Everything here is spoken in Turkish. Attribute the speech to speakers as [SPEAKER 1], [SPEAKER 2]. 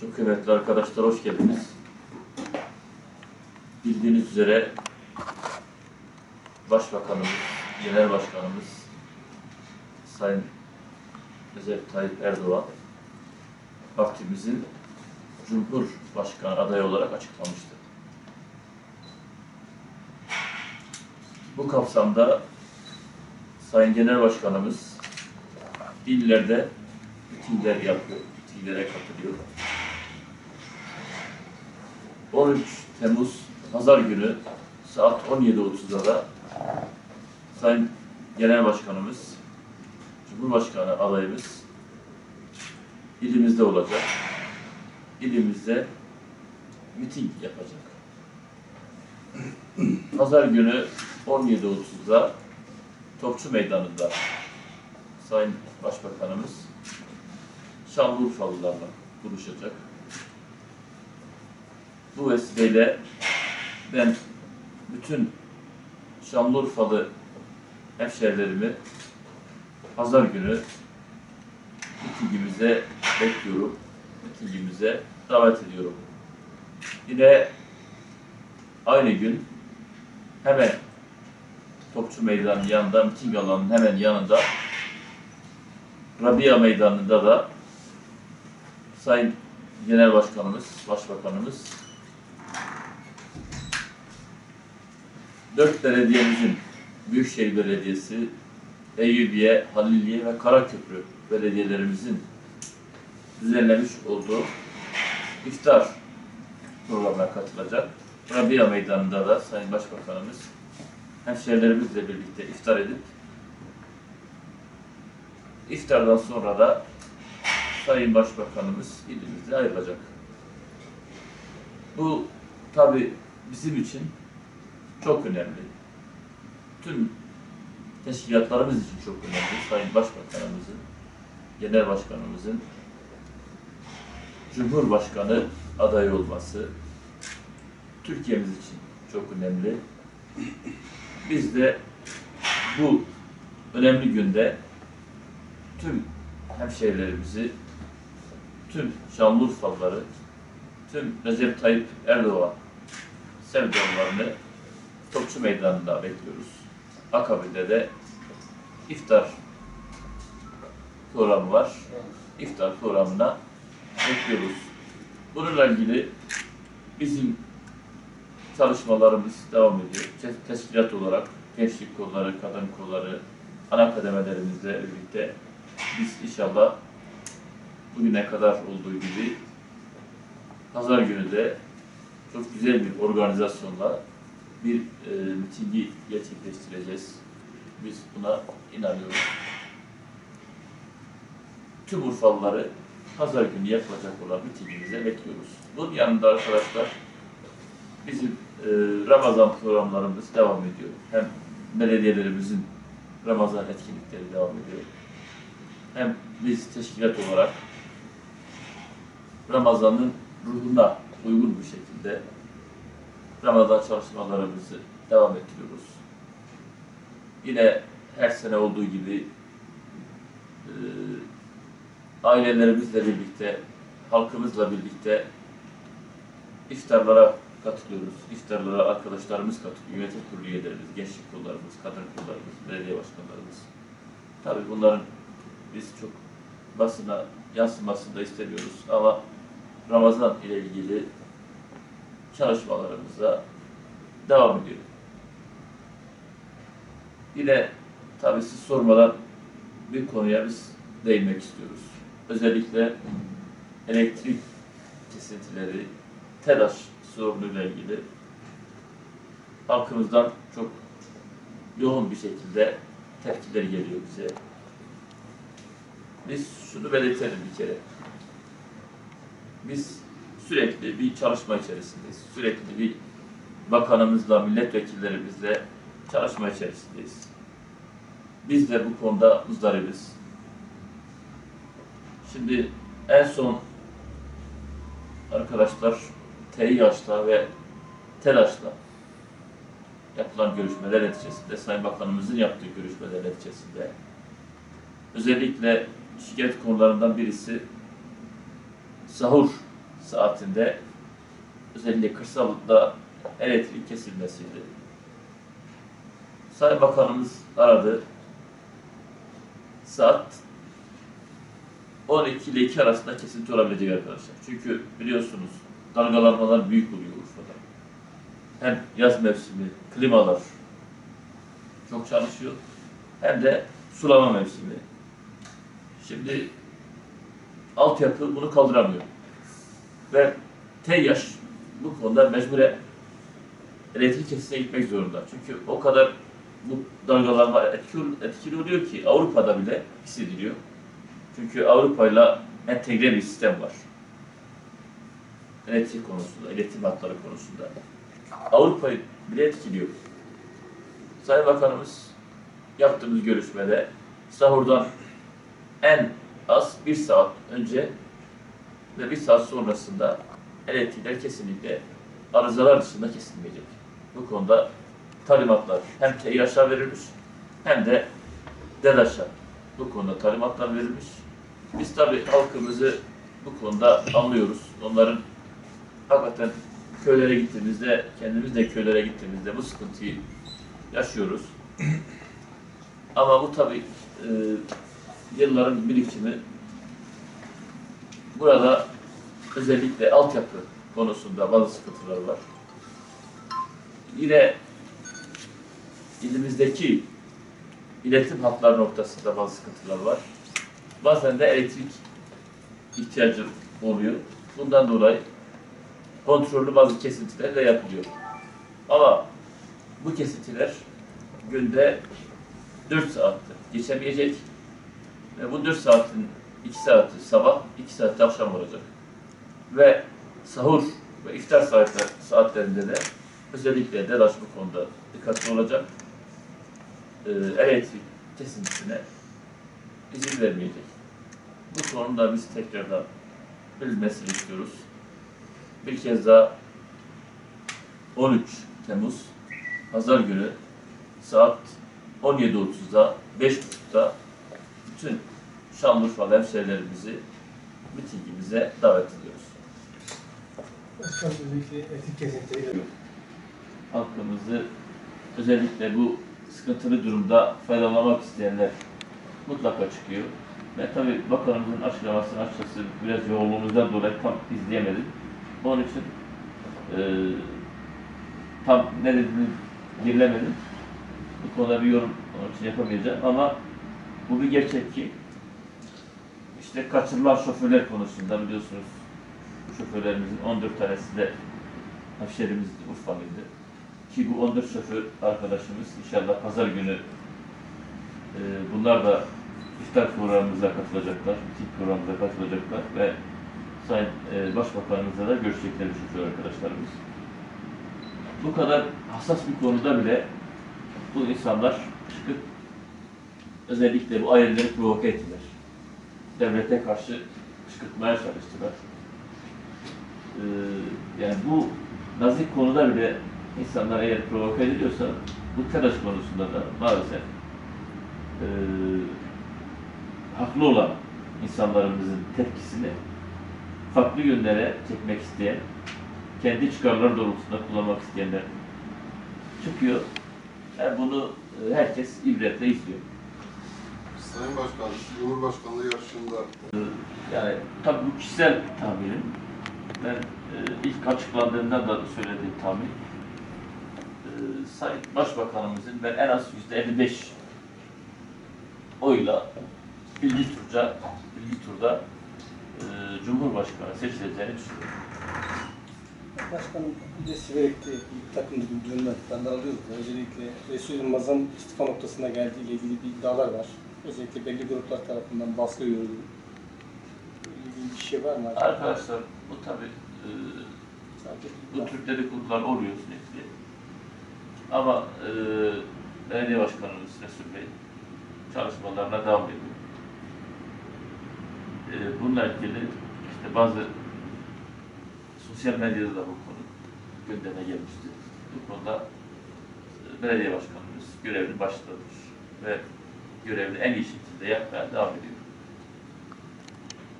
[SPEAKER 1] Çok kıymetli arkadaşlar hoş geldiniz. Bildiğiniz üzere Başbakanımız, Genel Başkanımız Sayın Recep Tayyip Erdoğan partimizin Cumhurbaşkanı adayı olarak açıklamıştı. Bu kapsamda Sayın Genel Başkanımız illerde mitingler yapıyor, mitinglere katılıyor. 13 Temmuz Pazar günü saat 17.30'da da Sayın Genel Başkanımız, Cumhurbaşkanı adayımız ilimizde olacak. İlimizde miting yapacak. Pazar günü 17.30'da Topçu Meydanı'nda Sayın Başbakanımız Şanlıurfalılarla buluşacak. Bu vesileyle ben bütün Şanlıurfalı hemşehrilerimi pazar günü mitingimize bekliyorum. Mitingimize davet ediyorum. Yine aynı gün hemen Topçu Meydanı yanında, miting alanının hemen yanında Rabia Meydanı'nda da Sayın Genel Başkanımız, Başbakanımız dört belediyemizin Büyükşehir Belediyesi, Eyyubiye, Haliliye ve Karaköprü belediyelerimizin düzenlemiş olduğu iftar programına katılacak. Rabia Meydanı'nda da Sayın Başbakanımız hemşehrilerimizle birlikte iftar edip iftardan sonra da Sayın Başbakanımız ilimizde ayrılacak. Bu tabi bizim için çok önemli. Tüm teşkilatlarımız için çok önemli. Sayın Başbakanımızın, Genel Başkanımızın Cumhurbaşkanı adayı olması Türkiye'miz için çok önemli. Biz de bu önemli günde tüm hemşehrilerimizi, tüm Şanlıurfalıları, tüm Recep Tayyip Erdoğan sevdalarını Topçu Meydanı'nda bekliyoruz. Akabinde de iftar programı var. İftar programına bekliyoruz. Bununla ilgili bizim çalışmalarımız devam ediyor. Te- Teşkilat olarak gençlik kolları, kadın kolları, ana kademelerimizle birlikte biz inşallah bugüne kadar olduğu gibi pazar günü de çok güzel bir organizasyonla bir e, mitingi gerçekleştireceğiz. Biz buna inanıyoruz. Tüm Urfalıları pazar günü yapılacak olan mitingimize bekliyoruz. Bunun yanında arkadaşlar bizim e, Ramazan programlarımız devam ediyor. Hem belediyelerimizin Ramazan etkinlikleri devam ediyor. Hem biz teşkilat olarak Ramazan'ın ruhuna uygun bir şekilde Ramazan çalışmalarımızı devam ettiriyoruz. Yine her sene olduğu gibi e, ailelerimizle birlikte, halkımızla birlikte iftarlara katılıyoruz. İftarlara arkadaşlarımız katılıyor. Yönetim kurulu üyelerimiz, gençlik kollarımız, kadın kollarımız, belediye başkanlarımız. Tabii bunların biz çok basına yansımasını da istemiyoruz ama Ramazan ile ilgili çalışmalarımıza devam ediyor. Yine tabii siz sormadan bir konuya biz değinmek istiyoruz. Özellikle elektrik kesintileri, TEDAŞ sorunuyla ilgili halkımızdan çok yoğun bir şekilde tepkiler geliyor bize. Biz şunu belirtelim bir kere. Biz sürekli bir çalışma içerisindeyiz. Sürekli bir bakanımızla, milletvekillerimizle çalışma içerisindeyiz. Biz de bu konuda muzdaribiz. Şimdi en son arkadaşlar TİH'la ve TELAŞ'la yapılan görüşmeler neticesinde, Sayın Bakanımızın yaptığı görüşmeler neticesinde özellikle şikayet konularından birisi sahur saatinde özellikle kırsalda elektrik kesilmesiydi. Sayın Bakanımız aradı. Saat 12 ile 2 arasında kesinti olabilecek arkadaşlar. Çünkü biliyorsunuz dalgalanmalar büyük oluyor Urfa'da. Hem yaz mevsimi, klimalar çok çalışıyor. Hem de sulama mevsimi. Şimdi altyapı bunu kaldıramıyor. Ve TEYAŞ bu konuda mecburen elektrik kesisine gitmek zorunda. Çünkü o kadar bu dalgalanma etkili, etkili oluyor ki Avrupa'da bile hissediliyor. Çünkü Avrupa'yla entegre bir sistem var. Elektrik konusunda, elektrik hatları konusunda. Avrupa'yı bile etkiliyor. Sayın Bakanımız yaptığımız görüşmede sahurdan en az bir saat önce ve bir saat sonrasında elektrikler kesinlikle arızalar dışında kesilmeyecek. Bu konuda talimatlar hem TİH'a verilmiş hem de DEDAŞ'a bu konuda talimatlar verilmiş. Biz tabii halkımızı bu konuda anlıyoruz. Onların hakikaten köylere gittiğimizde, kendimiz de köylere gittiğimizde bu sıkıntıyı yaşıyoruz. Ama bu tabii e, yılların birikimi burada özellikle altyapı konusunda bazı sıkıntılar var. Yine ilimizdeki iletim hatları noktasında bazı sıkıntılar var. Bazen de elektrik ihtiyacı oluyor. Bundan dolayı kontrollü bazı kesintiler de yapılıyor. Ama bu kesintiler günde 4 saatte geçemeyecek ve bu 4 saatin 2 saati sabah, 2 saati akşam olacak. Ve sahur ve iftar saatler, saatlerinde de özellikle DEDAŞ bu konuda dikkatli olacak. Ee, elektrik kesintisine izin vermeyecek. Bu konuda biz tekrardan bilinmesini istiyoruz. Bir kez daha 13 Temmuz Pazar günü saat 17.30'da 5.30'da bütün Şanlıurfa hemşehrilerimizi mitingimize davet ediyoruz. Halkımızı özellikle bu sıkıntılı durumda faydalanmak isteyenler mutlaka çıkıyor. Ben tabii bakanımızın açıklamasını açıkçası biraz yoğunluğumuzdan dolayı tam izleyemedim. Onun için e, tam ne dediğini girilemedim. Bu konuda bir yorum onun için yapamayacağım ama bu bir gerçek ki işte kaçırılan şoförler konusunda biliyorsunuz şoförlerimizin 14 tanesi de hemşehrimizdi, Urfalıydı. Ki bu 14 şoför arkadaşımız inşallah pazar günü e, bunlar da iftar programımıza katılacaklar, miting programımıza katılacaklar ve Sayın e, Başbakanımızla da görüşecekler şoför arkadaşlarımız. Bu kadar hassas bir konuda bile bu insanlar çıkıp özellikle bu aileleri provoke ettiler. Devlete karşı kışkırtmaya çalıştılar. Ee, yani bu nazik konuda bile insanlar eğer provoke ediliyorsa bu telaş konusunda da maalesef e, haklı olan insanlarımızın tepkisini farklı yönlere çekmek isteyen, kendi çıkarları doğrultusunda kullanmak isteyenler çıkıyor. Yani bunu e, herkes ibretle izliyor.
[SPEAKER 2] Sayın Başkan, Cumhurbaşkanlığı yarışında
[SPEAKER 1] Yani tabii bu kişisel tahminim. Ben e, ilk açıklandığında da söylediğim tahmin. E, Sayın Başbakanımızın ben en az yüzde 55 oyla bilgi turca, bilgi turda e, Cumhurbaşkanı seçileceğini düşünüyorum.
[SPEAKER 3] Başkanım de Siverek'te bir takım durumlardan alıyoruz. da. Özellikle Resul Yılmaz'ın istifa noktasına geldiği ile ilgili bir iddialar var. Özellikle belli gruplar tarafından baskı görüldü. İlgili bir şey var mı?
[SPEAKER 1] Arkadaşlar bu tabii e, bu tür dedikodular oluyor sürekli. Ama e, belediye başkanımız Resul Bey çalışmalarına devam ediyor. E, bununla ilgili işte bazı sosyal medyada da bu konu gündeme gelmişti. Bu konuda e, belediye başkanımız görevini başlamış ve görevini en iyi şekilde yapmaya devam ediyor.